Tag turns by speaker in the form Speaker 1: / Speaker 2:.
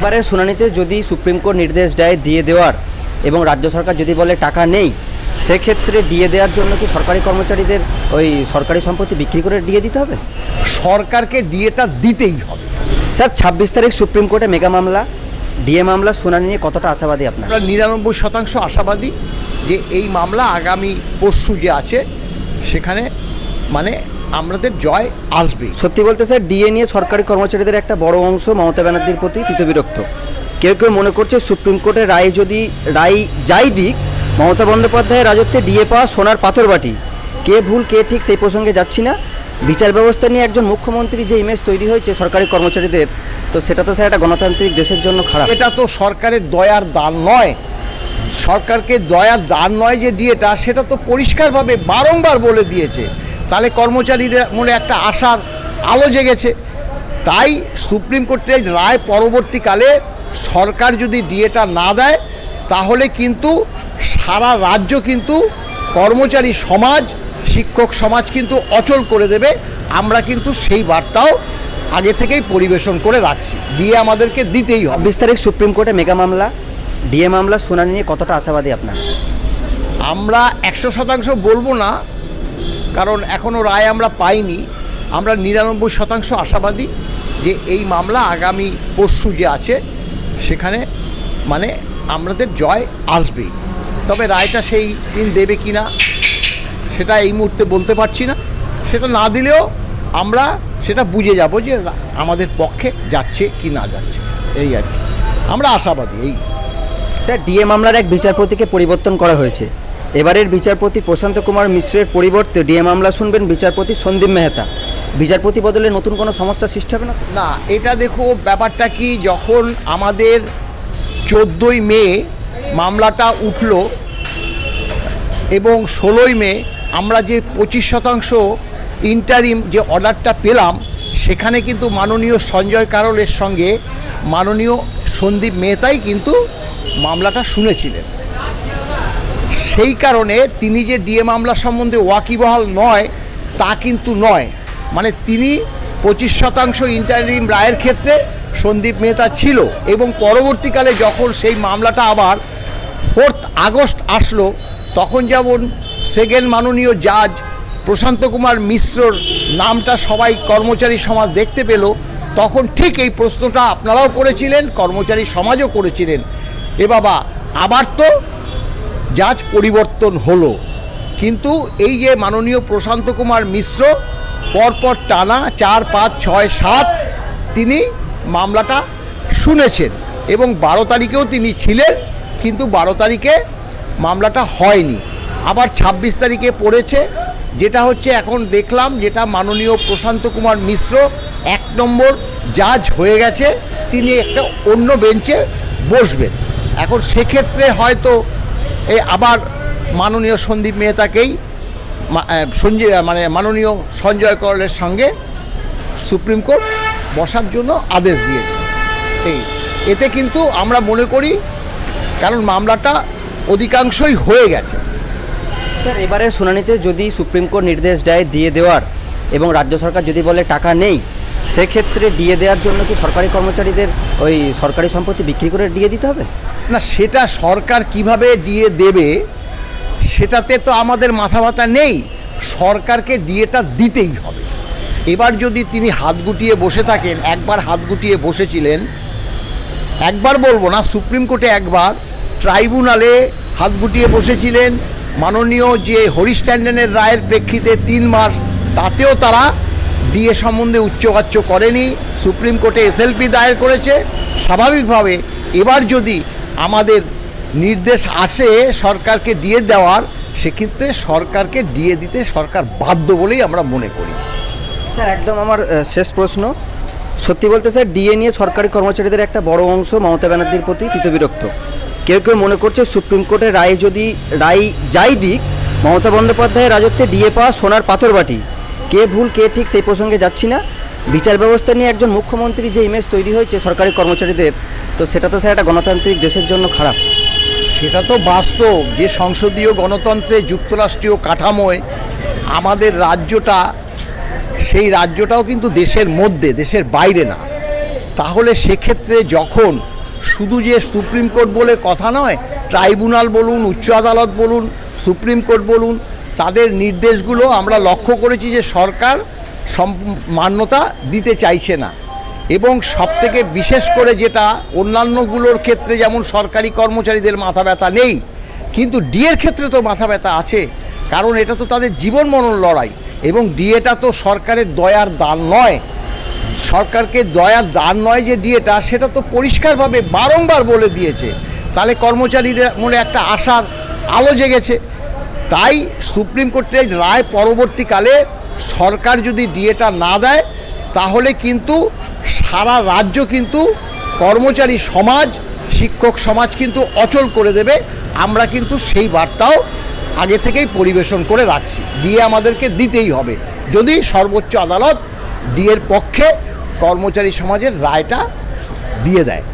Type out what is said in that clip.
Speaker 1: এবারের শুনানিতে যদি সুপ্রিম কোর্ট নির্দেশ দেয় দিয়ে দেওয়ার এবং রাজ্য সরকার যদি বলে টাকা নেই সেক্ষেত্রে দিয়ে দেওয়ার জন্য কি সরকারি কর্মচারীদের ওই সরকারি সম্পত্তি বিক্রি করে দিয়ে দিতে হবে?
Speaker 2: সরকারকে ডিএটা দিতেই হবে।
Speaker 1: স্যার ছাব্বিশ তারিখ সুপ্রিম কোর্টে মেগা মামলা ডিএ মামলা শুনানি নিয়ে কতটা আশাবাদী আপনার?
Speaker 2: নিরানব্বই শতাংশ আশাবাদী যে এই মামলা আগামী পরশু যে আছে সেখানে মানে আমাদের জয় আসবে।
Speaker 1: সত্যি বলতে স্যার ডিএ নিয়ে সরকারি কর্মচারীদের একটা বড় অংশ মমতা ব্যানার্জির প্রতি তৃতবিরক্ত। কেউ কেউ মনে করছে সুপ্রিম কোর্টের রায় যদি রায় যাই দিক মমতা বন্দ্যোপাধ্যায়ের রাজত্বে ডিএ পাওয়া সোনার পাথর বাটি। কে ভুল কে ঠিক সেই প্রসঙ্গে যাচ্ছি না। বিচার ব্যবস্থা নিয়ে একজন মুখ্যমন্ত্রী যে ইমেজ তৈরি হয়েছে সরকারি কর্মচারীদের তো সেটা তো স্যার একটা গণতান্ত্রিক দেশের জন্য খারাপ।
Speaker 2: এটা তো সরকারের দয়ার দান নয়। সরকারকে দয়ার দান নয় যে ডিএটা সেটা তো পরিষ্কারভাবে বারংবার বলে দিয়েছে। তাহলে কর্মচারীদের মনে একটা আশার আলো জেগেছে। তাই সুপ্রিম কোর্টের রায় পরবর্তীকালে সরকার যদি ডিএটা না দেয় তাহলে কিন্তু সারা রাজ্য কিন্তু কর্মচারী সমাজ শিক্ষক সমাজ কিন্তু অচল করে দেবে। আমরা কিন্তু সেই বার্তাও আগে থেকেই পরিবেশন করে রাখছি। দিয়ে আমাদেরকে দিতেই হবে।
Speaker 1: তারিখ সুপ্রিম কোর্টে মেগা মামলা। ডিএ মামলা শুনানি নিয়ে কতটা আশাবাদী আপনার?
Speaker 2: আমরা একশো শতাংশ বলব না কারণ এখনও রায় আমরা পাইনি। আমরা নিরানব্বই শতাংশ আশাবাদী যে এই মামলা আগামী পরশু যে আছে, সেখানে মানে আমাদের জয় আসবেই। তবে রায়টা সেই দিন দেবে কি না, সেটা এই মুহূর্তে বলতে পারছি না। সেটা না দিলেও আমরা সেটা বুঝে যাব যে আমাদের পক্ষে যাচ্ছে কি না যাচ্ছে। এই আর কি। আমরা আশাবাদী, এই।
Speaker 1: স্যার, ডিএ মামলার এক বিচারপতিকে পরিবর্তন করা হয়েছে। এবারের বিচারপতি প্রশান্ত কুমার মিশ্রের পরিবর্তে ডিএ মামলা শুনবেন বিচারপতি সন্দীপ মেহতা। বিচারপতি বদলে নতুন কোনো সমস্যা সৃষ্টি হবে না?
Speaker 2: না, এটা দেখো, ব্যাপারটা কি, যখন আমাদের চোদ্দোই মে মামলাটা উঠল এবং ষোলোই মে আমরা যে পঁচিশ শতাংশ ইন্টারিম যে অর্ডারটা পেলাম, সেখানে কিন্তু মাননীয় সঞ্জয় কারলের সঙ্গে মাননীয় সন্দীপ মেহতাই কিন্তু মামলাটা শুনেছিলেন। সেই কারণে তিনি যে ডিএ মামলা সম্বন্ধে ওয়াকিবহাল নয়, তা কিন্তু নয়। মানে তিনি পঁচিশ শতাংশ ইন্টারিম রায়ের ক্ষেত্রে সন্দীপ মেহতা ছিল এবং পরবর্তীকালে যখন সেই মামলাটা আবার ফোর্থ আগস্ট আসলো, তখন যেমন সেকেন্ড মাননীয় জাজ প্রশান্ত কুমার মিশ্রর নামটা সবাই কর্মচারী সমাজ দেখতে পেল, তখন ঠিক এই প্রশ্নটা আপনারাও করেছিলেন, কর্মচারী সমাজও করেছিলেন। এ বাবা, আবার তো জাজ পরিবর্তন হলো। কিন্তু এই যে মাননীয় প্রশান্ত কুমার মিশ্র, পরপর টানা চার, পাঁচ, ছয়, সাত তিনি মামলাটা শুনেছেন এবং বারো তারিখেও তিনি ছিলেন, কিন্তু বারো তারিখে মামলাটা হয়নি। আবার ছাব্বিশ তারিখে পড়েছে, যেটা হচ্ছে এখন দেখলাম যেটা মাননীয় প্রশান্ত কুমার মিশ্র এক নম্বর জাজ হয়ে গেছে, তিনি একটা অন্য বেঞ্চে বসবেন। এখন সেক্ষেত্রে হয়তো এই আবার মাননীয় সন্দীপ মেহতাকেই সঞ্জয় মানে মাননীয় সঞ্জয় করলের সঙ্গে সুপ্রিম কোর্ট বসার জন্য আদেশ দিয়েছে। এই, এতে কিন্তু আমরা মনে করি, কারণ মামলাটা অধিকাংশই হয়ে গেছে।
Speaker 1: স্যার এবারে শুনানিতে যদি সুপ্রিম কোর্ট নির্দেশ দেয়, দিয়ে দেওয়ার, এবং রাজ্য সরকার যদি বলে টাকা নেই সেক্ষেত্রে দিয়ে দেওয়ার জন্য কি সরকারি কর্মচারীদের ওই সরকারি সম্পত্তি বিক্রি করে দিয়ে দিতে হবে?
Speaker 2: না, সেটা সরকার কীভাবে দিয়ে দেবে, সেটাতে তো আমাদের মাথা ব্যথা নেই। সরকারকে ডিএটা দিতেই হবে। এবার যদি তিনি হাত গুটিয়ে বসে থাকেন, একবার হাত গুটিয়ে বসেছিলেন, একবার বলব না, সুপ্রিম কোর্টে একবার ট্রাইব্যুনালে হাত গুটিয়ে বসেছিলেন। মাননীয় যে হরিশ ট্যান্ডনের রায়ের প্রেক্ষিতে তিন মাস, তাতেও তারা ডিএ সম্বন্ধে উচ্চবাচ্য করেনি সুপ্রিম কোর্টে এসএলপি দায়ের করেছে। স্বাভাবিকভাবে এবার যদি আমাদের নির্দেশ আসে সরকারকে দিয়ে দেওয়ার, সেক্ষেত্রে সরকারকে দিয়ে দিতে সরকার বাধ্য বলেই আমরা মনে করি।
Speaker 1: স্যার, একদম আমার শেষ প্রশ্ন। সত্যি বলতে স্যার ডিএ নিয়ে সরকারি কর্মচারীদের একটা বড় অংশ মমতা ব্যানার্জির প্রতি তৃতবিরক্ত। কেউ কেউ মনে করছে সুপ্রিম কোর্টের রায় যদি, রায় যাই দিক, মমতা বন্দ্যোপাধ্যায়ের রাজত্বে ডিএ পাওয়া সোনার পাথর বাটি কে ভুল, কে ঠিক সেই প্রসঙ্গে যাচ্ছি না। বিচার ব্যবস্থা নিয়ে একজন মুখ্যমন্ত্রী যে ইমেজ তৈরি হয়েছে সরকারি কর্মচারীদের, তো সেটা তো স্যার একটা গণতান্ত্রিক দেশের জন্য খারাপ।
Speaker 2: সেটা তো বাস্তব। যে সংসদীয় গণতন্ত্রে যুক্তরাষ্ট্রীয় কাঠামোয় আমাদের রাজ্যটা, সেই রাজ্যটাও কিন্তু দেশের মধ্যে, দেশের বাইরে না। তাহলে সেক্ষেত্রে যখন শুধু যে সুপ্রিম কোর্ট বলে কথা নয়, ট্রাইব্যুনাল বলুন, উচ্চ আদালত বলুন, সুপ্রিম কোর্ট বলুন তাদের নির্দেশগুলো আমরা লক্ষ্য করেছি যে সরকার মান্যতা দিতে চাইছে না। এবং সবথেকে বিশেষ করে যেটা অন্যান্যগুলোর ক্ষেত্রে যেমন সরকারি কর্মচারীদের মাথা ব্যথা নেই, কিন্তু ডিএর ক্ষেত্রে তো মাথা ব্যথা আছে, কারণ এটা তো তাদের জীবন মরণ লড়াই এবং ডিএটা তো সরকারের দয়ার দান নয়। সরকারকে দয়ার দান নয় যে ডিএটা সেটা তো পরিষ্কারভাবে বারংবার বলে দিয়েছে। তাহলে কর্মচারীদের মনে একটা আশার আলো জেগেছে। তাই সুপ্রিম কোর্টের রায় পরবর্তীকালে সরকার যদি ডিএটা না দেয়, তাহলে কিন্তু সারা রাজ্য কিন্তু কর্মচারী সমাজ, শিক্ষক সমাজ কিন্তু অচল করে দেবে। আমরা কিন্তু সেই বার্তাও আগে থেকেই পরিবেশন করে রাখছি। দিয়ে আমাদেরকে দিতেই হবে। যদি সর্বোচ্চ আদালত ডিএর পক্ষে কর্মচারী সমাজের রায়টা দিয়ে দেয়।